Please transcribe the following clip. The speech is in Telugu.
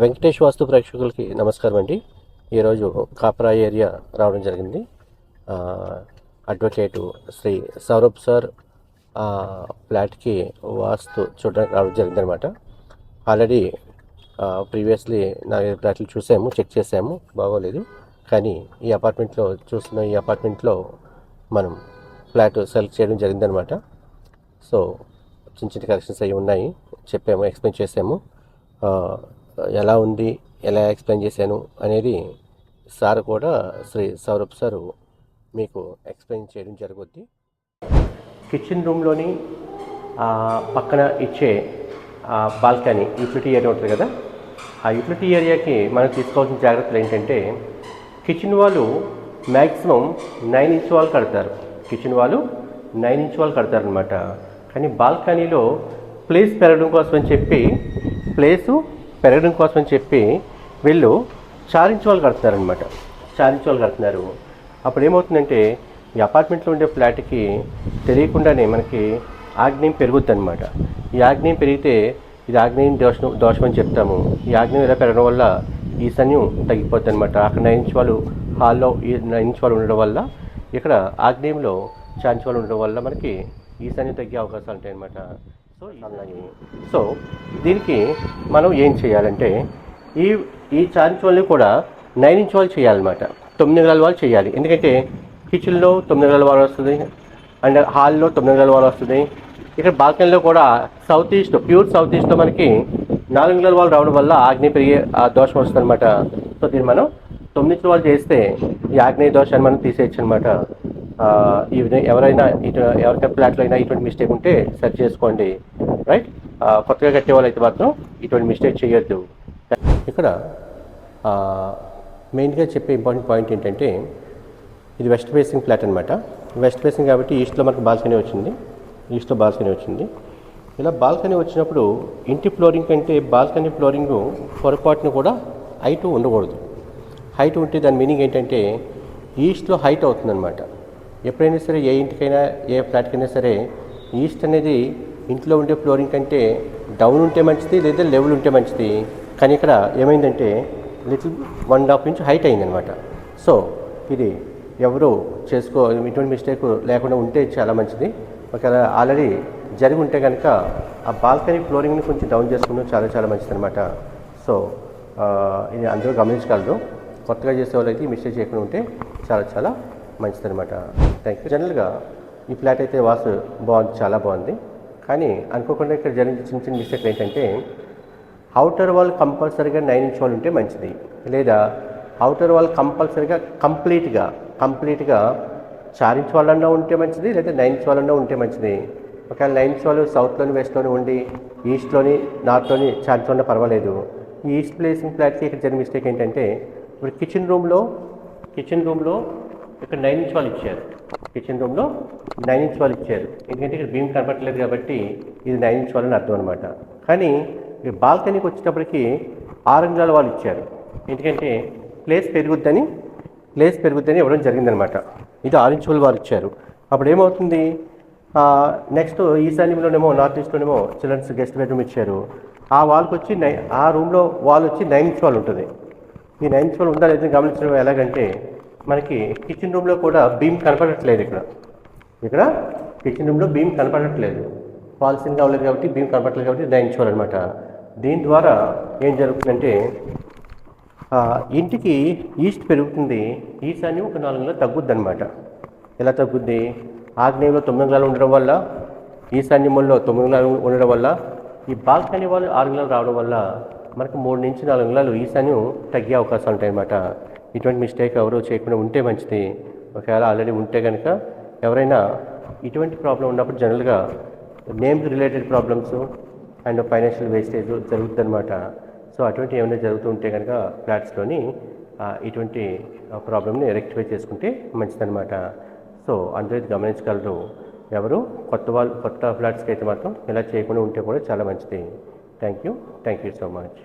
వెంకటేష్ వాస్తు ప్రేక్షకులకి నమస్కారం అండి. ఈరోజు కాపరా ఏరియా రావడం జరిగింది. అడ్వకేటు శ్రీ సౌరభ్ సార్ ఫ్లాట్కి వాస్తు చూడడానికి రావడం జరిగిందనమాట ఆల్రెడీ ప్రీవియస్లీ నాలుగైదు ఫ్లాట్లు చూసాము చెక్ చేసాము బాగోలేదు. కానీ ఈ అపార్ట్మెంట్లో చూస్తున్న ఈ అపార్ట్మెంట్లో మనం ఫ్లాట్ సెలెక్ట్ చేయడం జరిగిందనమాట సో చిన్న చిన్న కరెక్షన్స్ అవి ఉన్నాయి. చెప్పాము ఎక్స్ప్లెయిన్ చేసాము. ఎలా ఉంది ఎలా ఎక్స్ప్లెయిన్ చేశాను అనేది సార్ కూడా శ్రీ సౌరభ్ సారు మీకు ఎక్స్ప్లెయిన్ చేయడం జరుగుద్ది. కిచెన్ రూమ్లోని పక్కన ఇచ్చే బాల్కనీ యూటిలిటీ ఏరియా ఉంటుంది కదా? ఆ యూటిలిటీ ఏరియాకి మనం తీసుకోవాల్సిన జాగ్రత్తలు ఏంటంటే కిచెన్ వాళ్ళు మ్యాక్సిమం నైన్ ఇంచ్ వాళ్ళు కడతారు. కిచెన్ వాళ్ళు నైన్ ఇంచ్ వాళ్ళు కడతారనమాట కానీ బాల్కనీలో ప్లేస్ పెరగడం కోసం అని చెప్పి ప్లేసు పెరగడం కోసం అని చెప్పి వీళ్ళు చారించ్ కడుతున్నారనమాట చారించ్ కడుతున్నారు. అప్పుడు ఏమవుతుందంటే ఈ అపార్ట్మెంట్లో ఉండే ఫ్లాట్కి తెలియకుండానే మనకి ఆగ్నేయం పెరుగుద్ది అనమాట ఈ ఆగ్నేయం పెరిగితే ఇది ఆగ్నేయం దోషం దోషం అని చెప్తాము. ఈ ఆగ్నేయం ఇలా పెరగడం వల్ల ఈశాన్యం తగ్గిపోద్ది అనమాట అక్కడ నైన్ ఇంచ్ వాళ్ళు హాల్లో ఈ నైన్ ఇంచ్ వాళ్ళు ఉండడం వల్ల ఇక్కడ ఆగ్నేయంలో చాంచ్ వాళ్ళు ఉండడం వల్ల మనకి ఈశాన్యం తగ్గే అవకాశాలు ఉంటాయి అనమాట సో అలాగే సో దీనికి మనం ఏం చేయాలంటే ఈ ఈ చాంచ్ వాళ్ళని కూడా నైన్ ఇంచ్ వాళ్ళు చేయాలన్నమాట. తొమ్మిది గల వాళ్ళు చేయాలి. ఎందుకంటే కిచెన్లో తొమ్మిది గల వాళ్ళు వస్తుంది అండ్ హాల్లో తొమ్మిది గల వాళ్ళు వస్తుంది. ఇక్కడ బాల్కనీలో కూడా సౌత్ ఈస్ట్ ప్యూర్ సౌత్ ఈస్ట్లో మనకి నాలుగు గల వాళ్ళు రావడం వల్ల ఆగ్నేయ పెరిగే ఆ దోషం వస్తుంది అనమాట సో దీన్ని మనం తొమ్మిది వాళ్ళు చేస్తే ఈ ఆగ్నేయ దోషాన్ని మనం తీసేయచ్చు అనమాట ఈ విధంగా ఎవరైనా ఇటు ఎవరికైనా ఫ్లాట్లో అయినా ఇటువంటి మిస్టేక్ ఉంటే సెర్చ్ చేసుకోండి రైట్ కొత్తగా కట్టే వాళ్ళు అయితే మాత్రం ఇటువంటి మిస్టేక్ చేయొద్దు. ఇక్కడ మెయిన్గా చెప్పే ఇంపార్టెంట్ పాయింట్ ఏంటంటే ఇది వెస్ట్ ఫేసింగ్ ఫ్లాట్ అనమాట వెస్ట్ ఫేసింగ్ కాబట్టి ఈస్ట్లో మనకు బాల్కనీ వచ్చింది. ఈస్ట్లో బాల్కనీ వచ్చింది. ఇలా బాల్కనీ వచ్చినప్పుడు ఇంటి ఫ్లోరింగ్ కంటే బాల్కనీ ఫ్లోరింగ్ పొరపాటును కూడా హైట్ ఉండకూడదు. హైట్ ఉంటే దాని మీనింగ్ ఏంటంటే ఈస్ట్లో హైట్ అవుతుందన్నమాట. ఎప్పుడైనా సరే ఏ ఇంటికైనా ఏ ఫ్లాట్కైనా సరే ఈస్ట్ అనేది ఇంట్లో ఉండే ఫ్లోరింగ్ కంటే డౌన్ ఉంటే మంచిది లేదా లెవెల్ ఉంటే మంచిది. కానీ ఇక్కడ ఏమైందంటే little one and half inch height అయిందనమాట సో ఇది ఎవరు చేసుకో ఇటువంటి మిస్టేక్ లేకుండా ఉంటే చాలా మంచిది. ఒకవేళ ఆల్రెడీ జరిగి ఉంటే కనుక ఆ బాల్కనీ ఫ్లోరింగ్ని కొంచెం డౌన్ చేసుకుని చాలా చాలా మంచిది అనమాట సో ఇది అందరూ గమనించగలరు. కొత్తగా చేసే వాళ్ళైతే మిస్టేక్ చేయకుండా ఉంటే చాలా చాలా మంచిది అనమాట థ్యాంక్ యూ జనరల్గా ఈ ఫ్లాట్ అయితే వాసు బాగుంది చాలా బాగుంది. కానీ అనుకోకుండా ఇక్కడ జరిగిన చిన్న చిన్న మిస్టేక్ ఏంటంటే అవుటర్ వాల్ కంపల్సరీగా నైన్ ఇంచ్ వాల్ ఉంటే మంచిది. లేదా అవుటర్ వాల్ కంపల్సరీగా కంప్లీట్గా కంప్లీట్గా చార్ ఇంచ్ వాళ్ళన్నా ఉంటే మంచిది లేదా నైన్ ఇంచ్ వాళ్ళన్నా ఉంటే మంచిది. ఒకవేళ నైన్ ఇంచ్ వాళ్ళు సౌత్లోని వెస్ట్లోని ఉండి ఈస్ట్లోని నార్త్లోని చార్ ఇంచ్ ఉన్నా పర్వాలేదు. ఈ ఈస్ట్ ప్లేసింగ్ ఫ్లాట్కి ఇక్కడ జరిగిన మిస్టేక్ ఏంటంటే ఇప్పుడు కిచెన్ రూమ్లో కిచెన్ రూమ్లో ఇక్కడ నైన్ ఇంచ్ వాళ్ళు ఇచ్చారు. కిచెన్ రూమ్లో నైన్ ఇంచ్ వాళ్ళు ఇచ్చారు. ఎందుకంటే ఇక్కడ భీమ్ కనపడట్లేదు కాబట్టి ఇది నైన్ ఇంచ్ వాళ్ళని అర్థం అనమాట కానీ బాల్కనీకి వచ్చేటప్పటికి ఆరెంజ్ వాళ్ళు ఇచ్చారు. ఎందుకంటే ప్లేస్ పెరుగుద్దని ప్లేస్ పెరుగుద్దని ఇవ్వడం జరిగిందనమాట ఇది ఆరెంజ్ ఇంచ్ వాళ్ళు ఇచ్చారు. అప్పుడు ఏమవుతుంది? నెక్స్ట్ ఈశాన్యంలోనేమో నార్త్ ఈస్ట్లోనేమో చిల్డ్రన్స్ గెస్ట్ బెడ్రూమ్ ఇచ్చారు. ఆ వాల్కి వచ్చి నై ఆ రూమ్లో వాల్ వచ్చి నైన్ ఇంచ్ వాళ్ళు ఉంటుంది. ఈ నైన్ ఇంచ్ వాళ్ళు ఉందా లేదని గమనించడం ఎలాగంటే మనకి కిచెన్ రూమ్లో కూడా బీమ్ కనపడట్లేదు ఇక్కడ. ఇక్కడ కిచెన్ రూమ్లో బీమ్ కనపడట్లేదు. పాలసీన్ కావలేదు కాబట్టి బీమ్ కనపడలేదు కాబట్టి దయించుకోవాలన్నమాట దీని ద్వారా ఏం జరుగుతుందంటే ఇంటికి ఈస్ట్ పెరుగుతుంది. ఈశాన్యం ఒక నాలుగు నెలలు తగ్గుద్ది అనమాట ఎలా తగ్గుద్ది? ఆగ్నేయంలో తొమ్మిది నెలలు ఉండడం వల్ల ఈశాన్యంలో తొమ్మిది నెలలు ఉండడం వల్ల ఈ బాల్కనీ వాళ్ళు ఆరు నెలలు రావడం వల్ల మనకు మూడు నుంచి నాలుగు నెలలు ఈశాన్యం తగ్గే అవకాశాలు ఉంటాయి అన్నమాట ఇటువంటి మిస్టేక్ ఎవరు చేయకుండా ఉంటే మంచిది. ఒకవేళ ఆల్రెడీ ఉంటే కనుక ఎవరైనా ఇటువంటి ప్రాబ్లం ఉన్నప్పుడు జనరల్గా name related problems and financial wastage జరుగుతుందన్నమాట. సో అటువంటి ఏమైనా జరుగుతూ ఉంటే కనుక ఫ్లాట్స్లోని ఇటువంటి ప్రాబ్లమ్ని రెక్టిఫై చేసుకుంటే మంచిదన్నమాట. సో అందరూ గమనించగలరు. ఎవరు కొత్త వాళ్ళు కొత్త ఫ్లాట్స్కి అయితే మాత్రం ఇలా చేయకుండా ఉంటే కూడా చాలా మంచిది. Thank you thank you so much